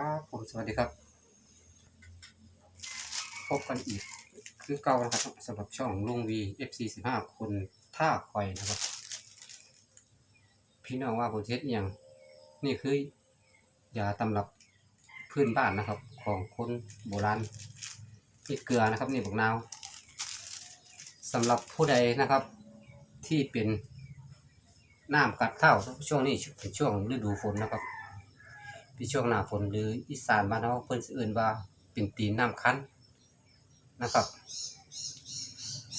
ครับผมสวัสดีครับ พบกันอีกคือเก่านะครับสำหรับช่องลุงวี FC สิบห้าคนท่าคอยนะครับ พี่น้องว่าผมเช็ดอย่างนี่คือยาตำรับพื้นบ้านนะครับ ของคนโบราณนี่เกลือนะครับนี่บักนาวสำหรับผู้ใดนะครับที่เป็นน้ำกัดเท้าช่วงนี้เป็นช่วงฤดูฝนนะครับ เป็นช่วงหน้าฝนหรืออีสานบ้านเราเพิ่นสิเอื่นว่าเป็นตีนน้ำคั้นนะครับ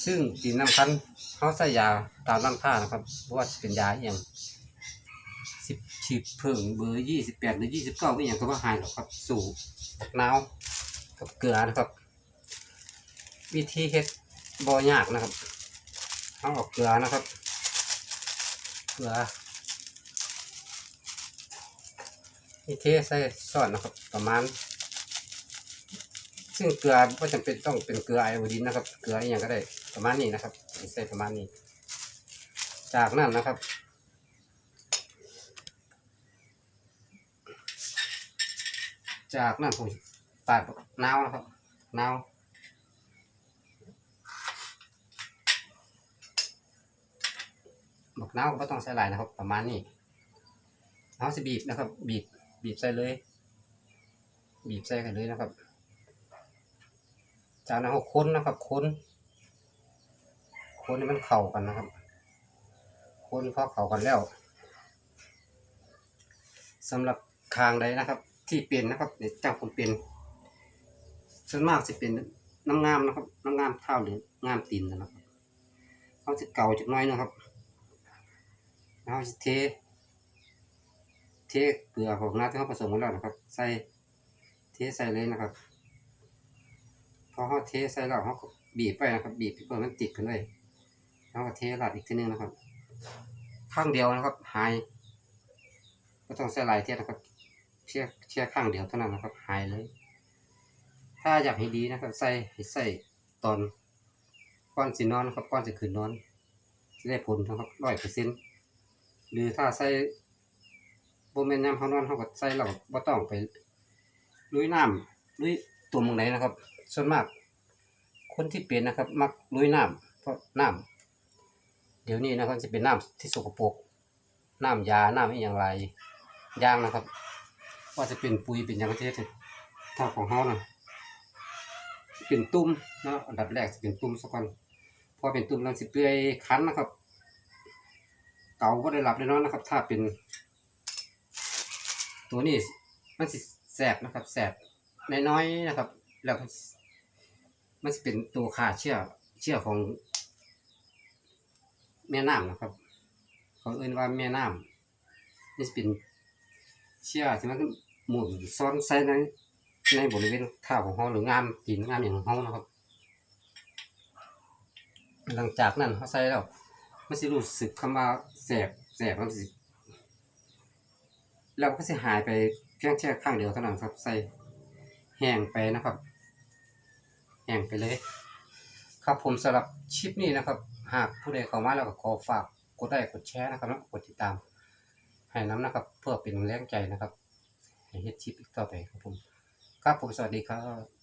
ซึ่งตีนน้ำคั้นเขาใส่ยาตามร่างท่านะครับเพราะว่าเป็นยาอย่างสิบฉีดเพิ่งเบอร์ยี่สิบแปดหรือยี่สิบเก้าไม่อย่างก็ว่าหายหรอกครับ สู่บักนาวกับเกลือนะครับ วิธีเฮ็ดบ่ยากนะครับเอาออกเกลือนะครับ เกลือ นี่เทใส่ซอสนะครับ ประมาณ ซึ่งเกลือไม่จำเป็นต้องเป็นเกลือไอโอดีนนะครับ เกลืออย่างก็ได้ประมาณนี้นะครับใส่ประมาณนี้ จากนั้นนะครับจากนั้นผมปาดนาวนะครับนาวบักนาวก็ต้องใส่ลายนะครับ ประมาณนี้เอาสิบีบนะครับ บีบ บีบใส่เลย บีบใส่กันเลยนะครับ จากนั้นเราค้นนะครับ ค้น ค้นให้มันเข้ากันนะครับ ค้นพอเข้ากันแล้วสำหรับคางใดนะครับ ที่เป็นนะครับเดี๋ยวเจ้าผมเป็นส่วนมากจะเป็นน้ำงามนะครับน้ำงามเท้าหรืองามตีนนะครับเขาจะเก่าจักน้อยนะครับแล้วจะเท เทเกลือของน้าที่เขาผสมกันแล้วนะครับ ใส่เทใส่เลยนะครับพอเขาเทใส่แล้วเขาบีบไปนะครับ บีบเพื่อมันติดกันเลยแล้วก็เทราดอีกทีนึงนะครับ ข้างเดียวนะครับหายก็ต้องใส่หลายเทียนะครับเชี่ยเชี่ยข้างเดียวเท่านั้นนะครับหายเลย ถ้าอยากให้ดีนะครับ ใส่ใส่ตอนก่อนสินอนนะครับก่อนจะขึ้นนอนจะได้ผลนะครับร้อยเปอร์เซ็นต์หรือถ้าใส่ บ่แม่นยามเฮานอนเฮาก็ใส่แล้วบ่ต้องไปลุยน้ำลุยตัวมองไหนนะครับ ส่วนมาก คนที่เป็นนะครับ มักลุยน้ำเพราะน้ำเดี๋ยวนี้นะครับจะเป็นน้ำที่สกปรกน้ำยาน้ำอีหยังไรย่างนะครับ ว่าจะเป็นปุ๋ยเป็นยังก็จะถ้าของเฮานะเป็นตุ่มนะอันดับแรกจะเป็นตุ่มซะก่อนพอเป็นตุ่มแล้วสิเปื่อยคันนะครับ เก่าบ่ได้หลับได้นอนนะครับ ถ้าเป็น ตัวนี้มันสิแสบนะครับแสบน้อยๆนะครับ แล้วมันจะเป็นตัวขาเชื่อเชื่อของแม่น้ำนะครับเขาเอ่นว่าแม่น้ำนี่จะเป็นเชื่อที่มันหมุนซ้อนใส่ในในบริเวณข้าวของเขาหรืองามกินงามอย่างของเขานะครับ หลังจากนั้นเขาใส่แล้วมันสิรู้สึกคำว่าแสบแสบมันสิ เราก็จะหายไปเพียงแค่ข้างเดียวเท่านั้นครับใส่แห้งไปนะครับ แห้งไปเลย ครับผมสำหรับชิปนี้นะครับ หากผู้ใดเข้ามาแล้วก็ขอฝากกดไลค์กดแชร์นะครับแล้วก็กดติดตาม ให้น้ำนะครับ เพื่อเป็นแรงใจนะครับให้เฮ็ดชิปอีกต่อไปครับผม ครับผมสวัสดีครับ